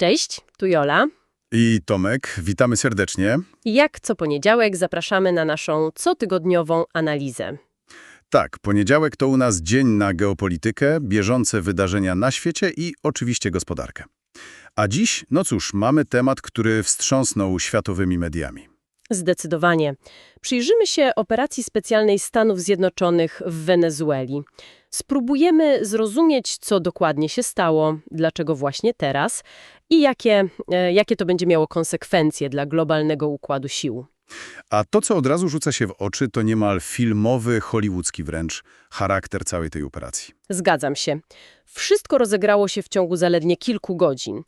Cześć, tu Jola. I Tomek, witamy serdecznie. Jak co poniedziałek zapraszamy na naszą cotygodniową analizę. Tak, poniedziałek to u nas dzień na geopolitykę, bieżące wydarzenia na świecie i oczywiście gospodarkę. A dziś, no cóż, mamy temat, który wstrząsnął światowymi mediami. Zdecydowanie. Przyjrzymy się operacji specjalnej Stanów Zjednoczonych w Wenezueli. Spróbujemy zrozumieć, co dokładnie się stało, dlaczego właśnie teraz i jakie, e, jakie to będzie miało konsekwencje dla globalnego układu sił. A to, co od razu rzuca się w oczy, to niemal filmowy, hollywoodzki wręcz charakter całej tej operacji. Zgadzam się. Wszystko rozegrało się w ciągu zaledwie kilku godzin.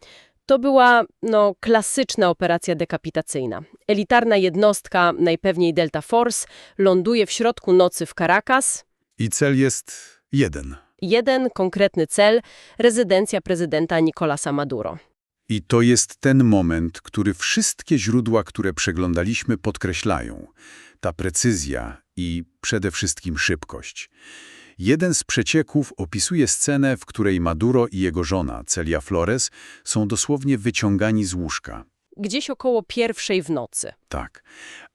To była, no, klasyczna operacja dekapitacyjna. Elitarna jednostka, najpewniej Delta Force, ląduje w środku nocy w Caracas. I cel jest jeden. Jeden konkretny cel – rezydencja prezydenta Nicolasa Maduro. I to jest ten moment, który wszystkie źródła, które przeglądaliśmy, podkreślają. Ta precyzja i przede wszystkim szybkość. Jeden z przecieków opisuje scenę, w której Maduro i jego żona, Celia Flores, są dosłownie wyciągani z łóżka. Gdzieś około pierwszej w nocy. Tak.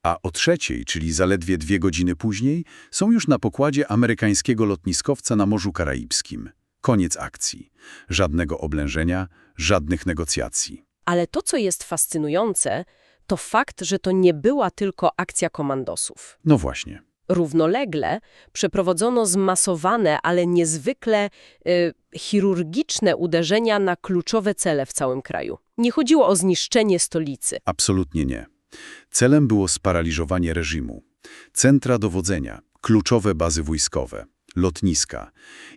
A o trzeciej, czyli zaledwie dwie godziny później, są już na pokładzie amerykańskiego lotniskowca na Morzu Karaibskim. Koniec akcji. Żadnego oblężenia, żadnych negocjacji. Ale to, co jest fascynujące, to fakt, że to nie była tylko akcja komandosów. No właśnie. Równolegle przeprowadzono zmasowane, ale niezwykle y, chirurgiczne uderzenia na kluczowe cele w całym kraju. Nie chodziło o zniszczenie stolicy. Absolutnie nie. Celem było sparaliżowanie reżimu. Centra dowodzenia, kluczowe bazy wojskowe, lotniska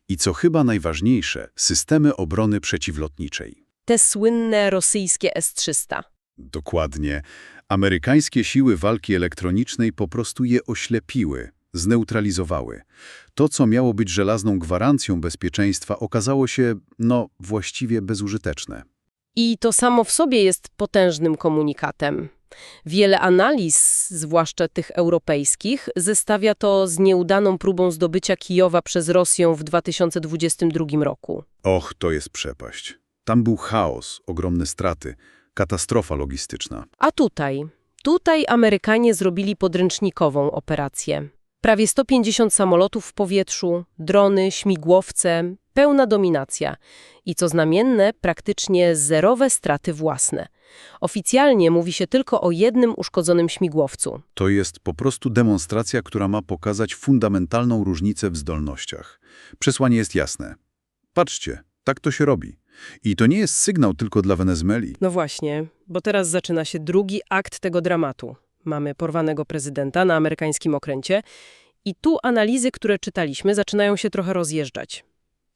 i, co chyba najważniejsze, systemy obrony przeciwlotniczej. Te słynne rosyjskie S-300. Dokładnie. Amerykańskie siły walki elektronicznej po prostu je oślepiły, zneutralizowały. To, co miało być żelazną gwarancją bezpieczeństwa, okazało się, no, właściwie bezużyteczne. I to samo w sobie jest potężnym komunikatem. Wiele analiz, zwłaszcza tych europejskich, zestawia to z nieudaną próbą zdobycia Kijowa przez Rosję w 2022 roku. Och, to jest przepaść. Tam był chaos, ogromne straty, katastrofa logistyczna. A tutaj? Tutaj Amerykanie zrobili podręcznikową operację. Prawie 150 samolotów w powietrzu, drony, śmigłowce, pełna dominacja. I co znamienne, praktycznie zerowe straty własne. Oficjalnie mówi się tylko o jednym uszkodzonym śmigłowcu. To jest po prostu demonstracja, która ma pokazać fundamentalną różnicę w zdolnościach. Przesłanie jest jasne. Patrzcie, tak to się robi. I to nie jest sygnał tylko dla Wenezueli. No właśnie, bo teraz zaczyna się drugi akt tego dramatu. Mamy porwanego prezydenta na amerykańskim okręcie i tu analizy, które czytaliśmy, zaczynają się trochę rozjeżdżać.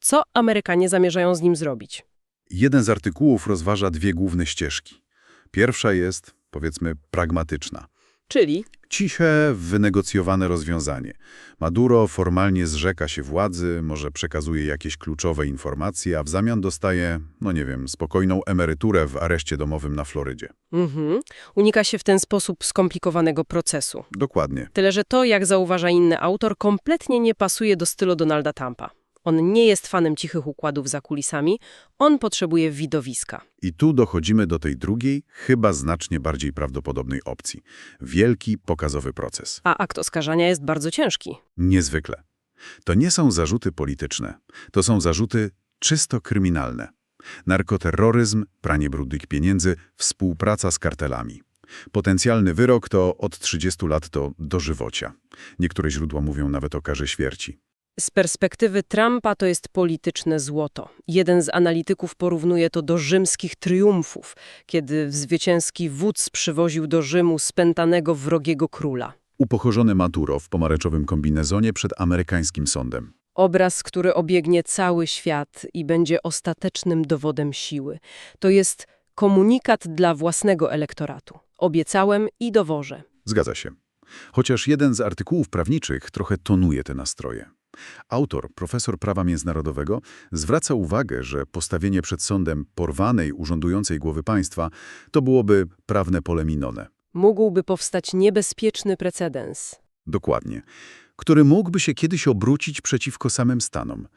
Co Amerykanie zamierzają z nim zrobić? Jeden z artykułów rozważa dwie główne ścieżki. Pierwsza jest, powiedzmy, pragmatyczna. Czyli Ciche, wynegocjowane rozwiązanie. Maduro formalnie zrzeka się władzy, może przekazuje jakieś kluczowe informacje, a w zamian dostaje, no nie wiem, spokojną emeryturę w areszcie domowym na Florydzie. mhm, unika się w ten sposób skomplikowanego procesu. Dokładnie. Tyle, że to, jak zauważa inny autor, kompletnie nie pasuje do stylu Donalda Trumpa. On nie jest fanem cichych układów za kulisami, on potrzebuje widowiska. I tu dochodzimy do tej drugiej, chyba znacznie bardziej prawdopodobnej opcji. Wielki, pokazowy proces. A akt oskarżania jest bardzo ciężki. Niezwykle. To nie są zarzuty polityczne. To są zarzuty czysto kryminalne. Narkoterroryzm, pranie brudnych pieniędzy, współpraca z kartelami. Potencjalny wyrok to od 30 lat do dożywocia. Niektóre źródła mówią nawet o karze śmierci. Z perspektywy Trumpa to jest polityczne złoto. Jeden z analityków porównuje to do rzymskich triumfów, kiedy zwycięski wódz przywoził do Rzymu spętanego wrogiego króla. Upokorzony Maduro w pomarańczowym kombinezonie przed amerykańskim sądem. Obraz, który obiegnie cały świat i będzie ostatecznym dowodem siły. To jest komunikat dla własnego elektoratu. Obiecałem i dowożę. Zgadza się. Chociaż jeden z artykułów prawniczych trochę tonuje te nastroje. Autor, profesor prawa międzynarodowego, zwraca uwagę, że postawienie przed sądem porwanej, urzędującej głowy państwa to byłoby prawne pole minone. Mógłby powstać niebezpieczny precedens. Dokładnie. Który mógłby się kiedyś obrócić przeciwko samym Stanom.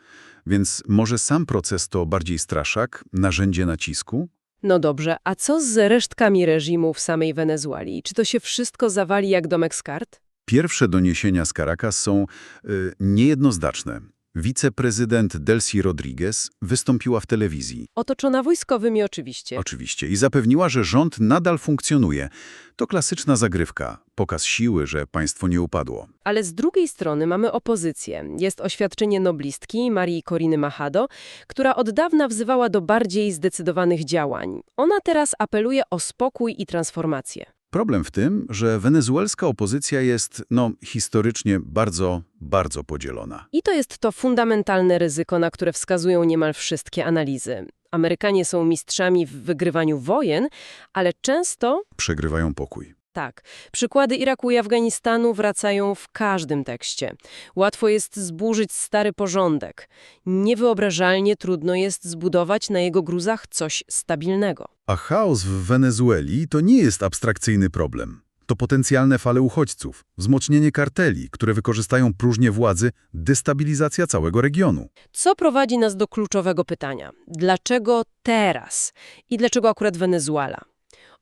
Więc może sam proces to bardziej straszak, narzędzie nacisku? No dobrze, a co z resztkami reżimu w samej Wenezueli? Czy to się wszystko zawali jak domek z kart? Pierwsze doniesienia z Caracas są y, niejednoznaczne. Wiceprezydent Delcy Rodriguez wystąpiła w telewizji, Otoczona wojskowymi oczywiście. oczywiście, i zapewniła, że rząd nadal funkcjonuje. To klasyczna zagrywka, pokaz siły, że państwo nie upadło. Ale z drugiej strony mamy opozycję. Jest oświadczenie noblistki Marii Coriny Machado, która od dawna wzywała do bardziej zdecydowanych działań. Ona teraz apeluje o spokój i transformację. Problem w tym, że wenezuelska opozycja jest, no, historycznie bardzo, bardzo podzielona. I to jest to fundamentalne ryzyko, na które wskazują niemal wszystkie analizy. Amerykanie są mistrzami w wygrywaniu wojen, ale często Przegrywają pokój. Tak. Przykłady Iraku i Afganistanu wracają w każdym tekście. Łatwo jest zburzyć stary porządek. Niewyobrażalnie trudno jest zbudować na jego gruzach coś stabilnego. A chaos w Wenezueli to nie jest abstrakcyjny problem. To potencjalne fale uchodźców, wzmocnienie karteli, które wykorzystają próżnię władzy, destabilizacja całego regionu. Co prowadzi nas do kluczowego pytania. Dlaczego teraz? I dlaczego akurat Wenezuela?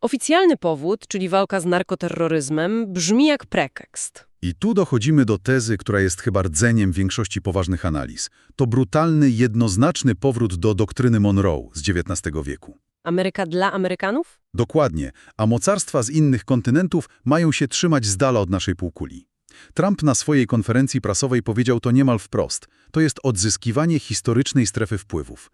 Oficjalny powód, czyli walka z narkoterroryzmem, brzmi jak pretekst. I tu dochodzimy do tezy, która jest chyba rdzeniem większości poważnych analiz. To brutalny, jednoznaczny powrót do doktryny Monroe z XIX wieku. Ameryka dla Amerykanów? Dokładnie, a mocarstwa z innych kontynentów mają się trzymać z dala od naszej półkuli. Trump na swojej konferencji prasowej powiedział to niemal wprost. To jest odzyskiwanie historycznej strefy wpływów.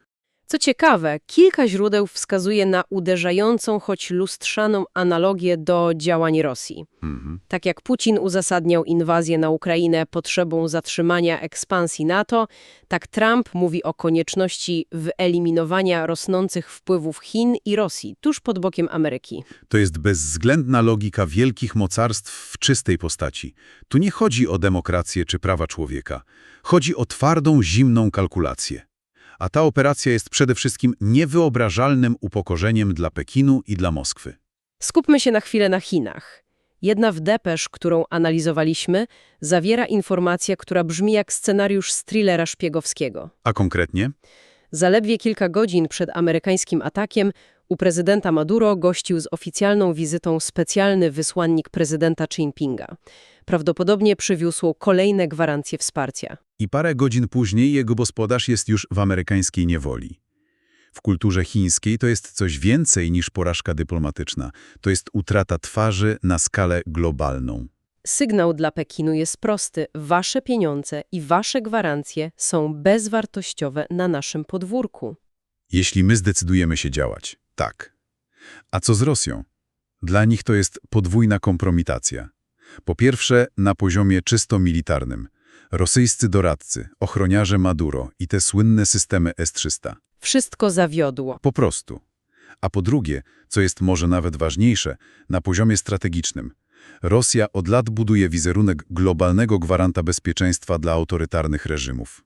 Co ciekawe, kilka źródeł wskazuje na uderzającą, choć lustrzaną analogię do działań Rosji. Mhm. Tak jak Putin uzasadniał inwazję na Ukrainę potrzebą zatrzymania ekspansji NATO, tak Trump mówi o konieczności wyeliminowania rosnących wpływów Chin i Rosji tuż pod bokiem Ameryki. To jest bezwzględna logika wielkich mocarstw w czystej postaci. Tu nie chodzi o demokrację czy prawa człowieka. Chodzi o twardą, zimną kalkulację. A ta operacja jest przede wszystkim niewyobrażalnym upokorzeniem dla Pekinu i dla Moskwy. Skupmy się na chwilę na Chinach. Jedna w depesz, którą analizowaliśmy, zawiera informację, która brzmi jak scenariusz z thrillera szpiegowskiego. A konkretnie? Zaledwie kilka godzin przed amerykańskim atakiem u prezydenta Maduro gościł z oficjalną wizytą specjalny wysłannik prezydenta Xi Jinpinga. Prawdopodobnie przywiózł kolejne gwarancje wsparcia. I parę godzin później jego gospodarz jest już w amerykańskiej niewoli. W kulturze chińskiej to jest coś więcej niż porażka dyplomatyczna. To jest utrata twarzy na skalę globalną. Sygnał dla Pekinu jest prosty. Wasze pieniądze i wasze gwarancje są bezwartościowe na naszym podwórku. Jeśli my zdecydujemy się działać, tak. A co z Rosją? Dla nich to jest podwójna kompromitacja. Po pierwsze, na poziomie czysto militarnym. Rosyjscy doradcy, ochroniarze Maduro i te słynne systemy S-300. Wszystko zawiodło. Po prostu. A po drugie, co jest może nawet ważniejsze, na poziomie strategicznym. Rosja od lat buduje wizerunek globalnego gwaranta bezpieczeństwa dla autorytarnych reżimów.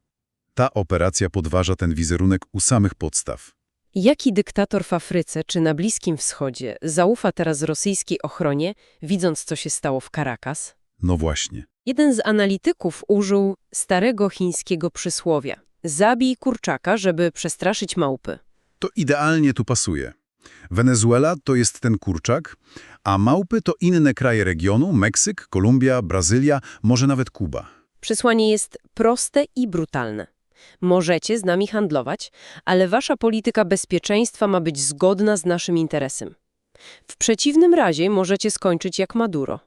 Ta operacja podważa ten wizerunek u samych podstaw. Jaki dyktator w Afryce czy na Bliskim Wschodzie zaufa teraz rosyjskiej ochronie, widząc co się stało w Caracas? No właśnie. Jeden z analityków użył starego chińskiego przysłowia. Zabij kurczaka, żeby przestraszyć małpy. To idealnie tu pasuje. Wenezuela to jest ten kurczak, a małpy to inne kraje regionu, Meksyk, Kolumbia, Brazylia, może nawet Kuba. Przesłanie jest proste i brutalne. Możecie z nami handlować, ale wasza polityka bezpieczeństwa ma być zgodna z naszym interesem. W przeciwnym razie możecie skończyć jak Maduro.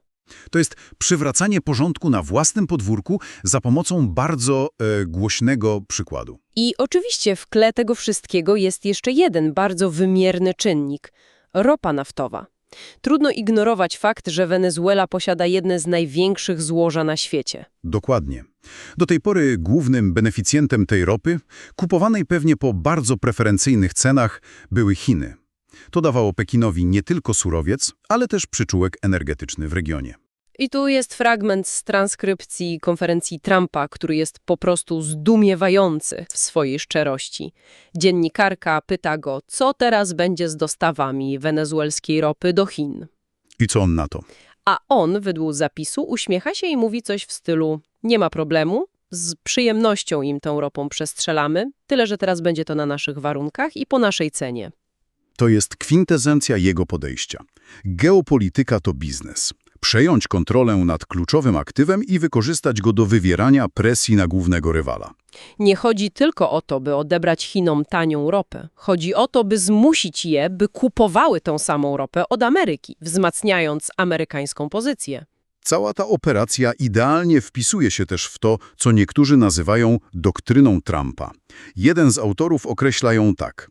To jest przywracanie porządku na własnym podwórku za pomocą bardzo e, głośnego przykładu. I oczywiście w tle tego wszystkiego jest jeszcze jeden bardzo wymierny czynnik – ropa naftowa. Trudno ignorować fakt, że Wenezuela posiada jedne z największych złoża na świecie. Dokładnie. Do tej pory głównym beneficjentem tej ropy, kupowanej pewnie po bardzo preferencyjnych cenach, były Chiny. To dawało Pekinowi nie tylko surowiec, ale też przyczółek energetyczny w regionie. I tu jest fragment z transkrypcji konferencji Trumpa, który jest po prostu zdumiewający w swojej szczerości. Dziennikarka pyta go, co teraz będzie z dostawami wenezuelskiej ropy do Chin. I co on na to? A on, według zapisu, uśmiecha się i mówi coś w stylu nie ma problemu, z przyjemnością im tą ropą przestrzelamy, tyle że teraz będzie to na naszych warunkach i po naszej cenie. To jest kwintesencja jego podejścia. Geopolityka to biznes. Przejąć kontrolę nad kluczowym aktywem i wykorzystać go do wywierania presji na głównego rywala. Nie chodzi tylko o to, by odebrać Chinom tanią ropę. Chodzi o to, by zmusić je, by kupowały tą samą ropę od Ameryki, wzmacniając amerykańską pozycję. Cała ta operacja idealnie wpisuje się też w to, co niektórzy nazywają doktryną Trumpa. Jeden z autorów określa ją tak.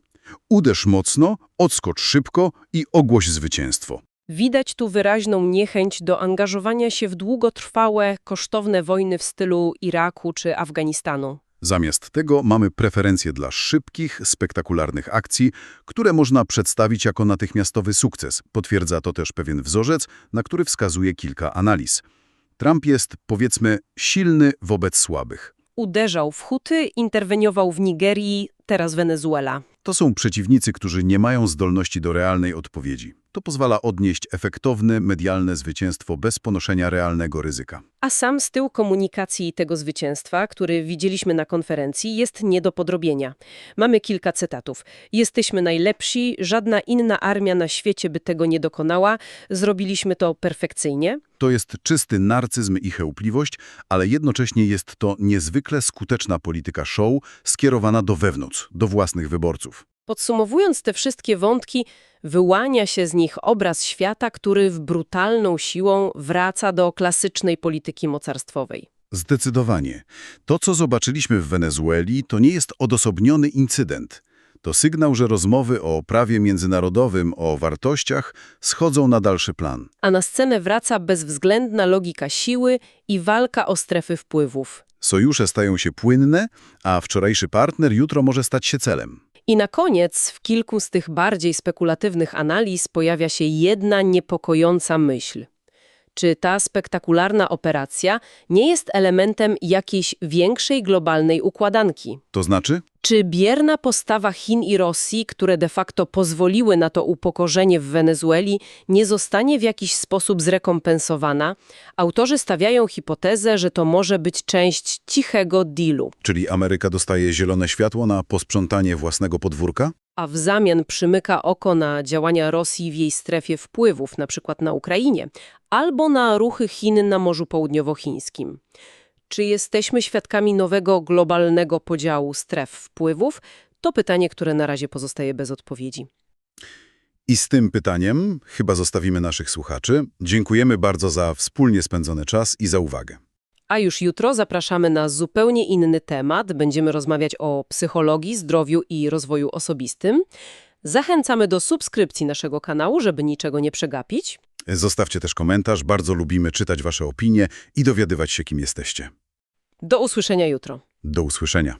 Uderz mocno, odskocz szybko i ogłoś zwycięstwo. Widać tu wyraźną niechęć do angażowania się w długotrwałe, kosztowne wojny w stylu Iraku czy Afganistanu. Zamiast tego mamy preferencje dla szybkich, spektakularnych akcji, które można przedstawić jako natychmiastowy sukces. Potwierdza to też pewien wzorzec, na który wskazuje kilka analiz. Trump jest, powiedzmy, silny wobec słabych. Uderzał w Huty, interweniował w Nigerii, teraz Wenezuela. To są przeciwnicy, którzy nie mają zdolności do realnej odpowiedzi. To pozwala odnieść efektowne, medialne zwycięstwo bez ponoszenia realnego ryzyka. A sam styl komunikacji tego zwycięstwa, który widzieliśmy na konferencji, jest nie do podrobienia. Mamy kilka cytatów. Jesteśmy najlepsi, żadna inna armia na świecie by tego nie dokonała, zrobiliśmy to perfekcyjnie. To jest czysty narcyzm i chełpliwość, ale jednocześnie jest to niezwykle skuteczna polityka show skierowana do wewnątrz, do własnych wyborców. Podsumowując te wszystkie wątki, wyłania się z nich obraz świata, który w brutalną siłą wraca do klasycznej polityki mocarstwowej. Zdecydowanie. To, co zobaczyliśmy w Wenezueli, to nie jest odosobniony incydent. To sygnał, że rozmowy o prawie międzynarodowym, o wartościach schodzą na dalszy plan. A na scenę wraca bezwzględna logika siły i walka o strefy wpływów. Sojusze stają się płynne, a wczorajszy partner jutro może stać się celem. I na koniec w kilku z tych bardziej spekulatywnych analiz pojawia się jedna niepokojąca myśl. Czy ta spektakularna operacja nie jest elementem jakiejś większej globalnej układanki? To znaczy? Czy bierna postawa Chin i Rosji, które de facto pozwoliły na to upokorzenie w Wenezueli, nie zostanie w jakiś sposób zrekompensowana? Autorzy stawiają hipotezę, że to może być część cichego dealu. Czyli Ameryka dostaje zielone światło na posprzątanie własnego podwórka? A w zamian przymyka oko na działania Rosji w jej strefie wpływów, na na Ukrainie, albo na ruchy Chin na Morzu Południowochińskim. Czy jesteśmy świadkami nowego globalnego podziału stref wpływów? To pytanie, które na razie pozostaje bez odpowiedzi. I z tym pytaniem chyba zostawimy naszych słuchaczy. Dziękujemy bardzo za wspólnie spędzony czas i za uwagę. A już jutro zapraszamy na zupełnie inny temat. Będziemy rozmawiać o psychologii, zdrowiu i rozwoju osobistym. Zachęcamy do subskrypcji naszego kanału, żeby niczego nie przegapić. Zostawcie też komentarz, bardzo lubimy czytać Wasze opinie i dowiadywać się, kim jesteście. Do usłyszenia jutro. Do usłyszenia.